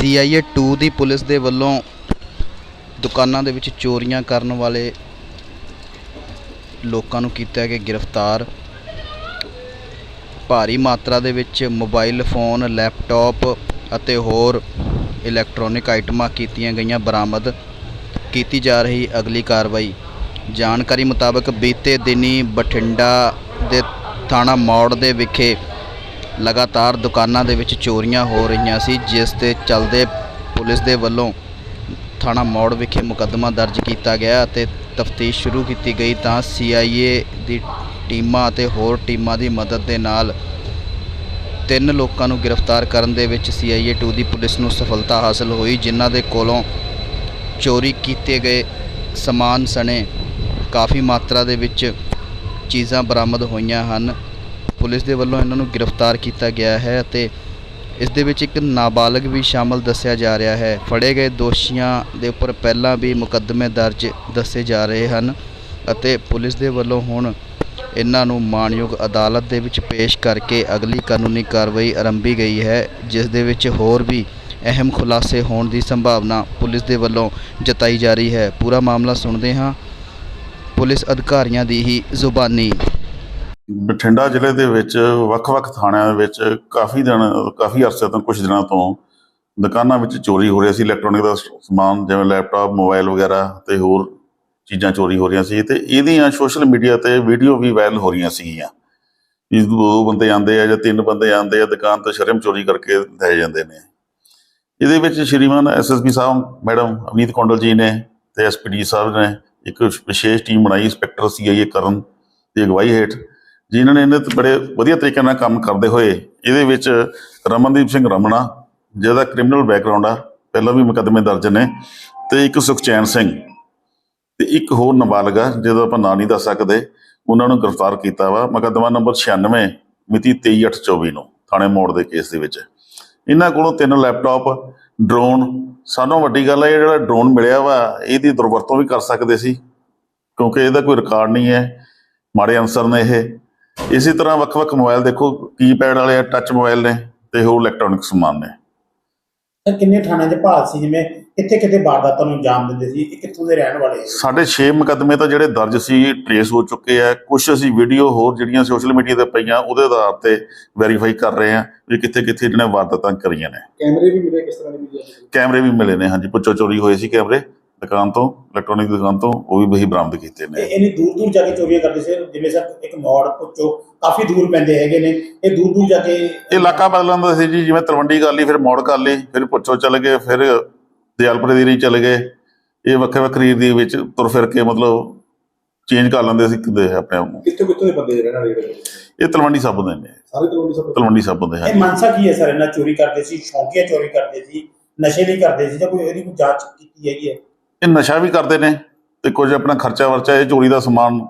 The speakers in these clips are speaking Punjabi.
ਸੀਆਈਏ 2 ਦੀ ਪੁਲਿਸ ਦੇ ਵੱਲੋਂ ਦੁਕਾਨਾਂ ਦੇ ਵਿੱਚ ਚੋਰੀਆਂ ਕਰਨ ਵਾਲੇ ਲੋਕਾਂ ਨੂੰ ਕੀਤਾ ਗਿਆ ਗ੍ਰਿਫਤਾਰ। ਭਾਰੀ ਮਾਤਰਾ ਦੇ ਵਿੱਚ ਮੋਬਾਈਲ ਫੋਨ, ਲੈਪਟਾਪ ਅਤੇ ਹੋਰ ਇਲੈਕਟ੍ਰੋਨਿਕ ਆਈਟਮਾਂ ਕੀਤੀਆਂ ਗਈਆਂ ਬਰਾਮਦ। ਕੀਤੀ ਜਾ ਰਹੀ ਅਗਲੀ ਕਾਰਵਾਈ। ਜਾਣਕਾਰੀ ਮੁਤਾਬਕ ਬੀਤੇ ਦਿਨੀ ਬਠਿੰਡਾ ਦੇ ਥਾਣਾ ਮੌੜ ਦੇ ਵਿਖੇ ਲਗਾਤਾਰ ਦੁਕਾਨਾਂ ਦੇ ਵਿੱਚ ਚੋਰੀਆਂ ਹੋ ਰਹੀਆਂ ਸੀ, ਜਿਸ ਦੇ ਚੱਲਦੇ ਪੁਲਿਸ ਦੇ ਵੱਲੋਂ ਥਾਣਾ ਮੌੜ ਵਿਖੇ ਮੁਕੱਦਮਾ ਦਰਜ ਕੀਤਾ ਗਿਆ ਅਤੇ ਤਫਤੀਸ਼ ਸ਼ੁਰੂ ਕੀਤੀ ਗਈ ਤਾਂ ਸੀਆਈਏ ਦੀ ਟੀਮਾਂ ਅਤੇ ਹੋਰ ਟੀਮਾਂ ਦੀ ਮਦਦ ਦੇ ਨਾਲ ਤਿੰਨ ਲੋਕਾਂ ਨੂੰ ਗ੍ਰਿਫਤਾਰ ਕਰਨ ਦੇ ਵਿੱਚ ਸੀਆਈਏ 2 ਦੀ ਪੁਲਿਸ ਨੂੰ ਸਫਲਤਾ ਹਾਸਲ ਹੋਈ, ਜਿਨ੍ਹਾਂ ਦੇ ਕੋਲੋਂ ਚੋਰੀ ਕੀਤੇ ਗਏ ਸਮਾਨ ਸਣੇ ਕਾਫੀ ਮਾਤਰਾ ਦੇ ਵਿੱਚ ਚੀਜ਼ਾਂ ਬਰਾਮਦ ਹੋਈਆਂ ਹਨ। ਪੁਲਿਸ ਦੇ ਵੱਲੋਂ ਇਹਨਾਂ ਨੂੰ ਗ੍ਰਿਫਤਾਰ ਕੀਤਾ ਗਿਆ ਹੈ ਅਤੇ ਇਸ ਦੇ ਵਿੱਚ ਇੱਕ ਨਾਬਾਲਗ ਵੀ ਸ਼ਾਮਲ ਦੱਸਿਆ ਜਾ ਰਿਹਾ ਹੈ। ਫੜੇ ਗਏ ਦੋਸ਼ੀਆਂ ਦੇ ਉੱਪਰ ਪਹਿਲਾਂ ਵੀ ਮੁਕੱਦਮੇ ਦਰਜ ਦੱਸੇ ਜਾ ਰਹੇ ਹਨ ਅਤੇ ਪੁਲਿਸ ਦੇ ਵੱਲੋਂ ਹੁਣ ਇਹਨਾਂ ਨੂੰ ਮਾਣਯੋਗ ਅਦਾਲਤ ਦੇ ਵਿੱਚ ਪੇਸ਼ ਕਰਕੇ ਅਗਲੀ ਕਾਨੂੰਨੀ ਕਾਰਵਾਈ ਆਰੰਭੀ ਗਈ ਹੈ, ਜਿਸ ਦੇ ਵਿੱਚ ਹੋਰ ਵੀ ਅਹਿਮ ਖੁਲਾਸੇ ਹੋਣ ਦੀ ਸੰਭਾਵਨਾ ਪੁਲਿਸ ਦੇ ਵੱਲੋਂ ਜਤਾਈ ਜਾ ਰਹੀ ਹੈ। ਪੂਰਾ ਮਾਮਲਾ ਸੁਣਦੇ ਹਾਂ। ਪੁਲਿਸ ਅਧਿਕਾਰੀਆਂ ਦੀ ਹੀ ਜ਼ੁਬਾਨੀ। ਬਠਿੰਡਾ ਜ਼ਿਲ੍ਹੇ ਦੇ ਵਿੱਚ ਵੱਖ-ਵੱਖ ਥਾਣਿਆਂ ਦੇ ਵਿੱਚ ਕਾਫੀ ਦਿਨ, ਕਾਫੀ ਅਰਸੇ ਤੋਂ ਕੁਝ ਦਿਨਾਂ ਤੋਂ ਦੁਕਾਨਾਂ ਵਿੱਚ ਚੋਰੀ ਹੋ ਰਹੀ ਸੀ ਇਲੈਕਟ੍ਰੋਨਿਕ ਦਾ ਸਮਾਨ ਜਿਵੇਂ ਲੈਪਟਾਪ ਮੋਬਾਈਲ ਵਗੈਰਾ ਤੇ ਹੋਰ ਚੀਜ਼ਾਂ ਚੋਰੀ ਹੋ ਰਹੀਆਂ ਸੀ ਤੇ ਇਹਦੀਆਂ ਸੋਸ਼ਲ ਮੀਡੀਆ ਤੇ ਵੀਡੀਓ ਵੀ ਵਾਇਰਲ ਹੋ ਰਹੀਆਂ ਸੀਗੀਆਂ। ਇਸ ਦੋ ਬੰਦੇ ਆਂਦੇ ਆ ਜਾਂ ਤਿੰਨ ਬੰਦੇ ਆਂਦੇ ਆ, ਦੁਕਾਨ ਤੋਂ ਸ਼ਰਮ ਚੋਰੀ ਕਰਕੇ ਲੈ ਜਾਂਦੇ ਨੇ। ਇਹਦੇ ਵਿੱਚ ਸ਼੍ਰੀਮਾਨ ਐਸਐਸਪੀ ਸਾਹਿਬ, ਮੈਡਮ ਅਮਨੀਤ ਕੌਂਡਲ ਜੀ ਨੇ ਤੇ ਐਸਪੀਡੀ ਸਾਹਿਬ ਨੇ ਇੱਕ ਵਿਸ਼ੇਸ਼ ਟੀਮ ਬਣਾਈ, ਇੰਸਪੈਕਟਰ ਸੀਆਈਏ ਕਰਨ ਦੀ ਅਗਵਾਈ ਹੇਠ। ਜਿਨ੍ਹਾਂ ਨੇ ਇਹਨਾਂ ਤੇ ਬੜੇ ਵਧੀਆ ਤਰੀਕੇ ਨਾਲ ਕੰਮ ਕਰਦੇ ਹੋਏ, ਇਹਦੇ ਵਿੱਚ ਰਮਨਦੀਪ ਸਿੰਘ ਰਮਣਾ, ਜਿਹਦਾ ਕ੍ਰਿਮੀਨਲ ਬੈਕਗ੍ਰਾਉਂਡ ਆ, ਪਹਿਲਾਂ ਵੀ ਮੁਕੱਦਮੇ ਦਰਜ ਨੇ, ਤੇ ਇੱਕ ਸੁਖਚੈਨ ਸਿੰਘ, ਤੇ ਇੱਕ ਹੋਰ ਨਾਬਾਲਗ ਆ, ਜਿਹਦਾ ਆਪਾਂ ਨਾਂ ਨਹੀਂ ਦੱਸ ਸਕਦੇ, ਉਹਨਾਂ ਨੂੰ ਗ੍ਰਿਫਤਾਰ ਕੀਤਾ ਵਾ, ਮੁਕੱਦਮਾ ਨੰਬਰ 96 ਮਿਤੀ 23/8/24 ਨੂੰ, ਥਾਣੇ ਮੋੜ ਦੇ ਕੇਸ ਦੇ ਵਿੱਚ। ਇਹਨਾਂ ਕੋਲੋਂ ਤਿੰਨ ਲੈਪਟਾਪ ਡਰੋਨ ਸਾਨੂੰ ਵੱਡੀ ਗੱਲ ਹੈ ਇਹ ਜਿਹੜਾ ਡਰੋਨ ਮਿਲਿਆ ਵਾ, ਇਹਦੀ ਦੁਰਵਰਤੋਂ ਵੀ ਕਰ ਸਕਦੇ ਸੀ, ਕਿਉਂਕਿ ਇਹਦਾ ਕੋਈ ਰਿਕਾਰਡ ਨਹੀਂ ਹੈ, ਮਾੜੇ ਅਨਸਰ ਨੇ ਇਹ। ਇਸੇ ਤਰ੍ਹਾਂ ਵੱਖ-ਵੱਖ ਮੋਬਾਈਲ ਦੇਖੋ ਕੀਪੈਡ ਵਾਲੇ ਆ ਟੱਚ ਮੋਬਾਈਲ ਨੇ ਤੇ ਹੋਰ ਇਲੈਕਟ੍ਰੋਨਿਕ ਸਮਾਨ ਨੇ। ਸਰ ਕਿੰਨੇ ਥਾਣੇ ਦੇ ਭਾਲ ਸੀ? ਜਿਵੇਂ ਕਿੱਥੇ ਕਿੱਥੇ ਵਾਰਦਾਤਾਂ ਨੂੰ ਅੰਜਾਮ ਦਿੰਦੇ ਸੀ? ਇਹ ਕਿੱਥੋਂ ਦੇ ਰਹਿਣ ਵਾਲੇ ਸੀ? ਸਾਡੇ 6 ਮੁਕੱਦਮੇ ਤਾਂ ਜਿਹੜੇ ਦਰਜ ਸੀ ਟਰੇਸ ਹੋ ਚੁੱਕੇ ਆ। ਕੁਝ ਅਸੀਂ ਵੀਡੀਓ ਹੋਰ ਜਿਹੜੀਆਂ ਸੋਸ਼ਲ ਮੀਡੀਆ ਤੇ ਪਈਆਂ ਉਹਦੇ ਆਧਾਰ ਤੇ ਵੈਰੀਫਾਈ ਕਰ ਰਹੇ ਆ ਵੀ ਕਿੱਥੇ ਕਿੱਥੇ ਜਿਹਨੇ ਵਾਰਦਾਤਾਂ ਕਰੀਆਂ ਨੇ। ਕੈਮਰੇ ਵੀ ਮਿਲੇ ਕਿਸ ਤਰ੍ਹਾਂ ਦੇ ਮਿਲੇ ਕੈਮਰੇ ਵੀ ਮਿਲੇ ਨੇ ਹਾਂਜੀ। ਪੁੱਛੋ ਚੋਰੀ ਹੋਏ ਸੀ ਕੈਮਰੇ? ਦੁਕਾਨ ਤੋਂ ਇਲੈਕਟ੍ਰੋਨਿਕ ਦੁਕਾਨ ਤੋਂ ਉਹ ਵੀ ਵਹੀ ਬਰਾਮਦ ਕੀਤੇ ਨੇ। ਇਹ ਇੰਨੀ ਦੂਰ ਦੂਰ ਜਾ ਕੇ ਚੋਰੀਆਂ ਕਰਦੇ ਸੀ। ਜਿਵੇਂ ਸਰ ਇੱਕ ਮੌੜ ਪੁੱਛੋ ਕਾਫੀ ਦੂਰ ਪੈਂਦੇ ਹੈਗੇ ਨੇ। ਇਹ ਦੂਰ ਦੂਰ ਜਾ ਕੇ ਇਹ ਇਲਾਕਾ ਬਦਲਣ ਦਾ ਸੀ ਜੀ ਜਿਵੇਂ ਤਲਵੰਡੀ ਕਰ ਲਈ ਫਿਰ ਮੋੜ ਕਰ ਲਈ ਫਿਰ ਪੁੱਛੋ ਚੱਲ ਗਏ ਫਿਰ ਦਿਆਲਪੁਰੇ ਦੀ ਰੀ ਚੱਲ ਗਏ। ਇਹ ਵੱਖਰੇ ਵੱਖਰੀ ਦੇ ਵਿੱਚ ਤੁਰ ਫਿਰ ਕੇ ਮਤਲਬ ਚੇਂਜ ਕਰ ਲੈਂਦੇ ਸੀ ਕਿਤੇ ਆਪਣੇ ਆਪ ਨੂੰ। ਕਿੱਥੇ ਕਿੱਥੇ ਦੇ ਬੰਦੇ ਰਹਿਣ ਵਾਲੇ ਹੈਗੇ? ਇਹ ਤਲਵੰਡੀ ਸਾਬੋ ਦੇ ਨੇ। ਸਾਰੇ ਤਲਵੰਡੀ ਸਭ ਤਲਵੰਡੀ ਸਾਬੋ ਦੇ ਇਹ ਹਨ ਮਨਸਾ ਕੀ ਹੈ ਸਰ? ਇਹਨਾਂ ਚੋਰੀ ਕਰਦੇ ਸੀ ਸ਼ੌਂਕੀਆ ਚੋਰੀ ਕਰਦੇ ਸੀ ਨਸ਼ੇ ਲਈ ਕਰਦੇ ਸੀ ਜਾਂ ਕੋਈ ਇਹਦੀ ਕੋਈ ਜਾਂਚ ਕੀਤੀ ਹੈਗੀ ਹੈ? ਇਹ ਨਸ਼ਾ ਵੀ ਕਰਦੇ ਨੇ ਤੇ ਕੁਝ ਆਪਣਾ ਖਰਚਾ ਵਰਚਾ ਇਹ ਚੋਰੀ ਦਾ ਸਮਾਨ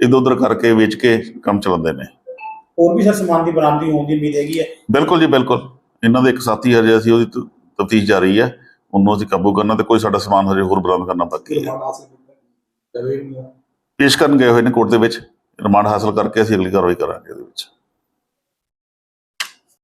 ਇਧਰ ਉਧਰ ਕਰਕੇ ਵੇਚ ਕੇ ਕੰਮ ਚਲਾਉਂਦੇ ਨੇ। ਹੋਰ ਵੀ ਸਰ ਸਮਾਨ ਦੀ ਬਰਾਮਦੀ ਹੋਣ ਦੀ ਉਮੀਦ ਹੈਗੀ ਹੈ? ਬਿਲਕੁਲ ਜੀ ਬਿਲਕੁਲ। ਇਹਨਾਂ ਦੇ ਇੱਕ ਸਾਥੀ ਹਜੇ ਅਸੀਂ ਉਹਦੀ ਤਫਤੀਸ਼ ਜਾਰੀ ਹੈ। ਉਹਨੂੰ ਅਸੀਂ ਕਾਬੂ ਕਰਨਾ ਤੇ ਕੋਈ ਸਾਡਾ ਸਮਾਨ ਹਜੇ ਹੋਰ ਬਰਾਮਦ ਕਰਨਾ ਬਾਕੀ ਹੈ। ਪੇਸ਼ ਕਰਨ ਗਏ ਹੋਏ ਨੇ ਕੋਰਟ ਦੇ ਵਿੱਚ। ਰਿਮਾਂਡ ਹਾਸਲ ਕਰਕੇ ਅਸੀਂ ਅਗਲੀ ਕਾਰਵਾਈ ਕਰਾਂਗੇ ਇਹਦੇ ਵਿੱਚ।